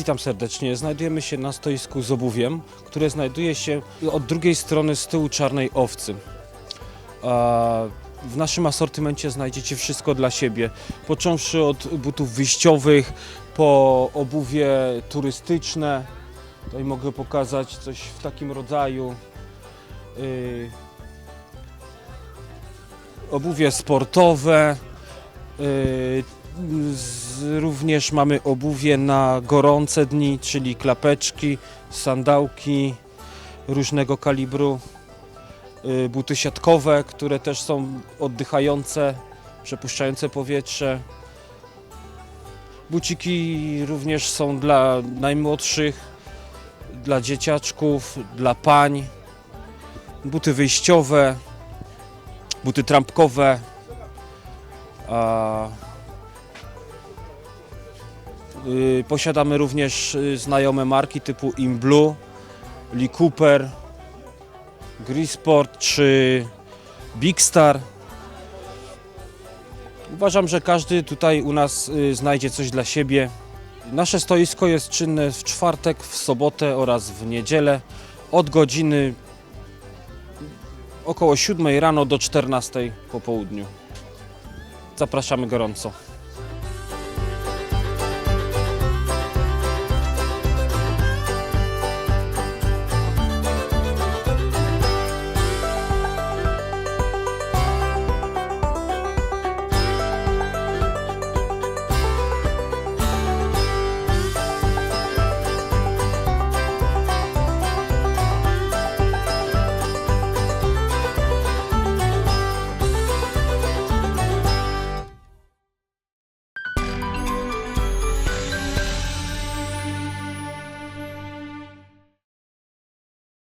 Witam serdecznie. Znajdujemy się na stoisku z obuwiem, które znajduje się od drugiej strony z tyłu Czarnej Owcy. W naszym asortymencie znajdziecie wszystko dla siebie, począwszy od butów wyjściowych, po obuwie turystyczne. Tutaj mogę pokazać coś w takim rodzaju. Yy, obuwie sportowe. Również mamy obuwie na gorące dni, czyli klapeczki, sandałki różnego kalibru, yy, buty siatkowe, które też są oddychające, przepuszczające powietrze. Buciki również są dla najmłodszych, dla dzieciaczków, dla pań. Buty wyjściowe, buty trampkowe. A, y, posiadamy również y, znajome marki typu Imblue, Lee Cooper, Grisport czy Big Star. Uważam, że każdy tutaj u nas y, znajdzie coś dla siebie. Nasze stoisko jest czynne w czwartek, w sobotę oraz w niedzielę od godziny około 7 rano do 14 po południu. Zapraszamy gorąco.